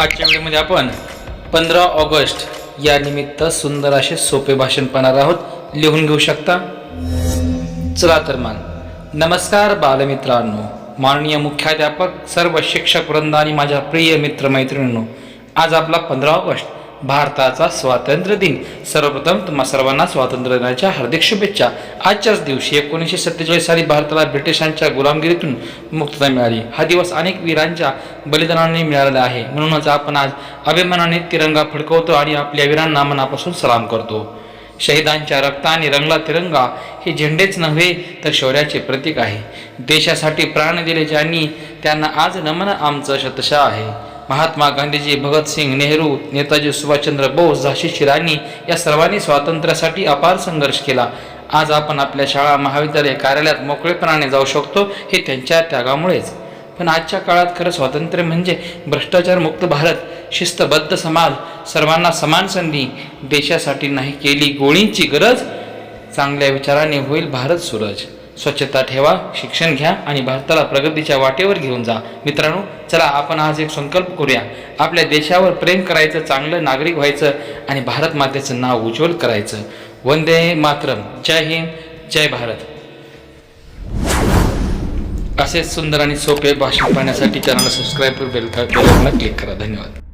आजच्या व्हिडिओमध्ये आपण पंधरा ऑगस्ट या निमित्त सुंदर असे सोपे भाषण पाहणार आहोत. लिहून घेऊ शकता? चला तर मग. नमस्कार बालमित्रांनो. माननीय मुख्याध्यापक सर्व शिक्षक वृंद आणि माझ्या प्रिय मित्रमैत्रिणींनो. आज आपला पंधरा ऑगस्ट. भारताचा स्वातंत्र्य दिन. सर्वप्रथम तुम्हा सर्वांना स्वातंत्र्य दिनाच्या हार्दिक शुभेच्छा. आजच्याच दिवशी एकोणीसशे सत्तेचाळीस साली भारताला ब्रिटिशांच्या गुलामगिरीतून मुक्तता मिळाली. हा दिवस अनेक वीरांच्या बलिदानाने मिळालेला आहे. म्हणूनच आपण आज अभिमानाने तिरंगा फडकवतो आणि आपल्या वीरांना मनापासून सलाम करतो. शहीदांच्या रक्ताने रंगला तिरंगा हे झेंडेच नव्हे तर शौर्याचे प्रतीक आहे. देशासाठी प्राण दिले ज्यांनी त्यांना आज नमन आमचं शतशा आहे. महात्मा गांधीजी भगतसिंग नेहरू नेताजी सुभाषचंद्र बोस झाशीची राणी या सर्वांनी स्वातंत्र्यासाठी अपार संघर्ष केला. आज आपण आपल्या शाळा महाविद्यालय कार्यालयात मोकळेपणाने जाऊ शकतो हे त्यांच्या त्यागामुळेच. पण आजच्या काळात खरं स्वातंत्र्य म्हणजे भ्रष्टाचारमुक्त भारत शिस्तबद्ध समाज सर्वांना समान संधी देशासाठी नाही केली गोळींची गरज चांगल्या विचाराने होईल भारत सूरज. स्वच्छता ठेवा शिक्षण घ्या आणि भारताला प्रगतीच्या वाटेवर घेऊन जा. मित्रांनो चला आपण आज एक संकल्प करूया. आपल्या देशावर प्रेम करायचं चांगलं नागरिक व्हायचं आणि भारत मातेचं नाव उज्ज्वल करायचं. वंदे मातरम. जय हिंद जय भारत. असेच सुंदर आणि सोपे भाषण पाहण्यासाठी channel subscribe bell bell click करा. धन्यवाद.